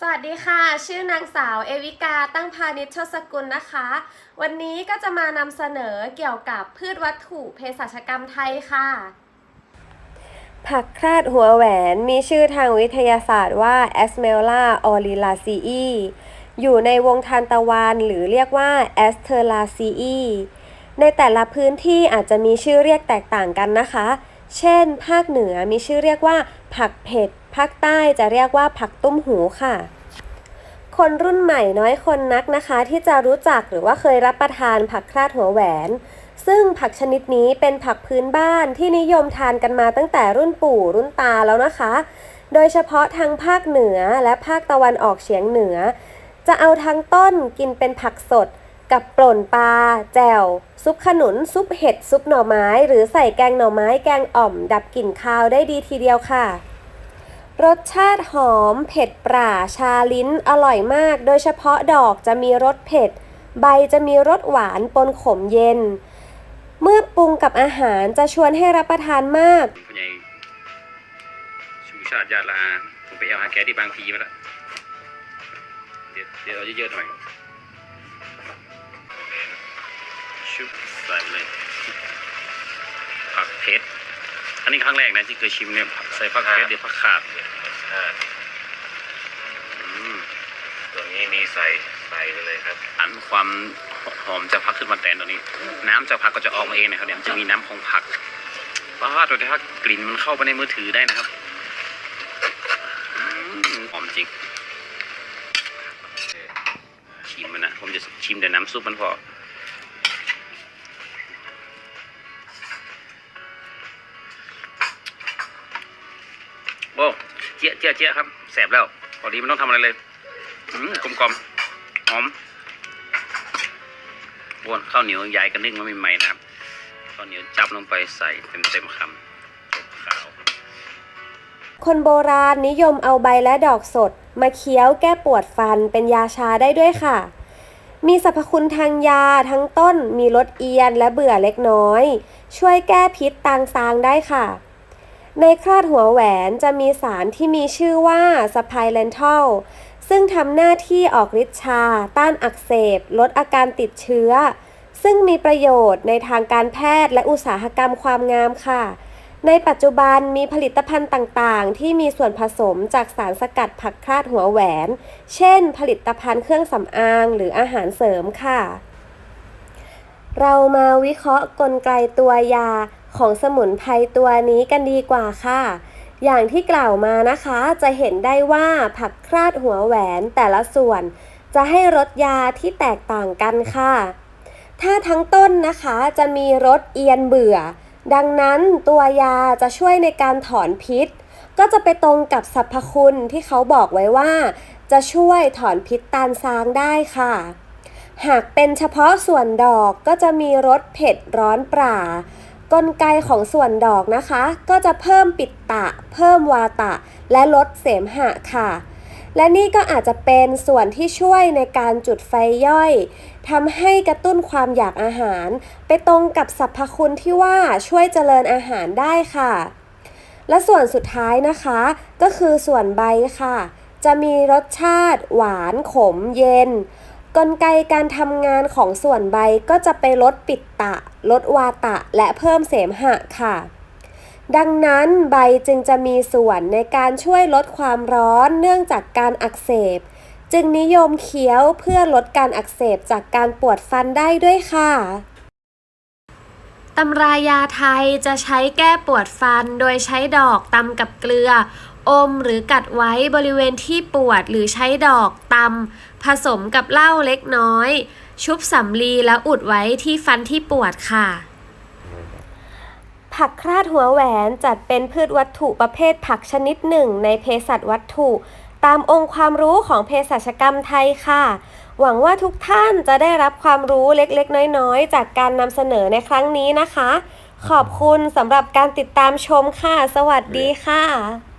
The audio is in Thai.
สวัสดีค่ะ ชื่อนางสาวเอวิกาตั้งพาณิชยโชสกุลนะคะ วันนี้ก็จะมานำเสนอเกี่ยวกับพืชวัตถุเภสัชกรรมไทยค่ะ ผักคราดหัวแหวนมีชื่อทางวิทยาศาสตร์ว่า a s m e l a o r i l a c e อยู่ในวงทานตะวันหรือเรียกว่า a s t e r a c e ในแต่ละพื้นที่อาจจะมีชื่อเรียกแตกต่างกันนะคะ เช่น ภาคเหนือมีชื่อเรียกว่า ผักเผ็ด ภาคใต้จะเรียกว่าผักตุ้มหูค่ะ คนรุ่นใหม่น้อยคนนักนะคะ ที่จะรู้จักหรือว่าเคยรับประทานผักคราดหัวแหวน ซึ่งผักชนิดนี้เป็นผักพื้นบ้านที่นิยมทานกันมาตั้งแต่รุ่นปู่รุ่นตาแล้วนะคะ โดยเฉพาะทางภาคเหนือและภาคตะวันออกเฉียงเหนือ จะเอาทั้งต้นกินเป็นผักสดกับป่นปลา แจ่ว ซุปขนุน ซุปเห็ด ซุปหน่อไม้ หรือใส่แกงหน่อไม้ แกงอ่อม ดับกลิ่นคาวได้ดีทีเดียวค่ะ รสชาติหอม เผ็ดปร่าชาลิ้นอร่อยมาก โดยเฉพาะดอกจะมีรสเผ็ด ใบจะมีรสหวานปนขมเย็น เมื่อปรุงกับอาหารจะชวนให้รับประทานมากผู้ใหญ่ชูชาติยาลาผมไปเอาหาแกที่บางพีมาแล้วเดี๋ยวเดี๋ยวเอาเยอะๆหน่อยชุบใส่เลยผักเพชร อันนี้ครั้งแรกนะที่เคยชิมเนี่ยผักใส่ผักเพชรเดี๋ยวผักขาดอ่าอืมตัวนี้นี่ใส่ใส่ไปเลยครับอันความหอมจากผักขึ้นมาแตนตัวนี้ น้ำจากผักก็จะออกมาเองนะครับเนี่ยมันจะมีน้ำของผักป้าตัวที่ถ้ากลิ่นมันเข้าไปในมือถือได้นะครับอืมหอมจริงชิมมันนะผมจะชิมแต่น้ำซุปมันพอ อ้เจี๊ยะเจี๊ยะเจี๊ยะครับแสบแล้วพอดีมันต้องทำอะไรเลยอืมกลมกลมหอมวนข้าวเหนียวยายกันนึ่งมาใหม่ๆนะครับข้าวเหนียวจับลงไปใส่เต็มเต็มๆคำขาวคนโบราณนิยมเอาใบและดอกสด มาเคี้ยวแก้ปวดฟันเป็นยาชาได้ด้วยค่ะ มีสรรพคุณทางยาทั้งต้นมีลดเอียนและเบื่อเล็กน้อย ช่วยแก้พิษตางซางได้ค่ะ ในคราดหัวแหวนจะมีสารที่มีชื่อว่าสไพเลนทัลซึ่งทำหน้าที่ออกฤทธิ์ชา ต้านอักเสบ ลดอาการติดเชื้อ ซึ่งมีประโยชน์ในทางการแพทย์และอุตสาหกรรมความงามค่ะ ในปัจจุบันมีผลิตภัณฑ์ต่างๆ ที่มีส่วนผสมจากสารสกัดผักคาดหัวแหวน เช่น ผลิตภัณฑ์เครื่องสำอางหรืออาหารเสริมค่ะ เรามาวิเคราะห์กลไกตัวยา ของสมุนไพรตัวนี้กันดีกว่าค่ะ อย่างที่กล่าวมานะคะจะเห็นได้ว่าผักคราดหัวแหวนแต่ละส่วน จะให้รสยาที่แตกต่างกันค่ะ ถ้าทั้งต้นนะคะจะมีรสเอียนเบื่อ ดังนั้นตัวยาจะช่วยในการถอนพิษ ก็จะไปตรงกับสรรพคุณที่เขาบอกไว้ว่า จะช่วยถอนพิษตานซางได้ค่ะหากเป็นเฉพาะส่วนดอกก็จะมีรสเผ็ดร้อนปรา กลไกของส่วนดอกนะคะ ก็จะเพิ่มปิดตะ เพิ่มวาตะ และลดเสมหะค่ะ และนี่ก็อาจจะเป็นส่วนที่ช่วยในการจุดไฟย่อยทำให้กระตุ้นความอยากอาหาร ไปตรงกับสรรพคุณที่ว่าช่วยเจริญอาหารได้ค่ะ และส่วนสุดท้ายนะคะ ก็คือส่วนใบค่ะ จะมีรสชาติ หวานขมเย็น กลไกการทำงานของส่วนใบก็จะไปลดปิดตะ ลดวาตะ และเพิ่มเสมหะค่ะ ดังนั้นใบจึงจะมีส่วนในการช่วยลดความร้อนเนื่องจากการอักเสบ จึงนิยมเคี้ยวเพื่อลดการอักเสบจากการปวดฟันได้ด้วยค่ะ ตำรายาไทยจะใช้แก้ปวดฟันโดยใช้ดอกตำกับเกลือ อมหรือกัดไว้บริเวณที่ปวดหรือใช้ดอกตำผสมกับเหล้าเล็กน้อย ชุบสำลีแล้วอุดไว้ที่ฟันที่ปวดค่ะ ผักคราดหัวแหวนจัดเป็นพืชวัตถุประเภทผักชนิดหนึ่งในเภสัชวัตถุ ตามองค์ความรู้ของเภสัชกรรมไทยค่ะ หวังว่าทุกท่านจะได้รับความรู้เล็กๆ น้อยๆ จากการนำเสนอในครั้งนี้นะคะ ขอบคุณสำหรับการติดตามชมค่ะ สวัสดีค่ะ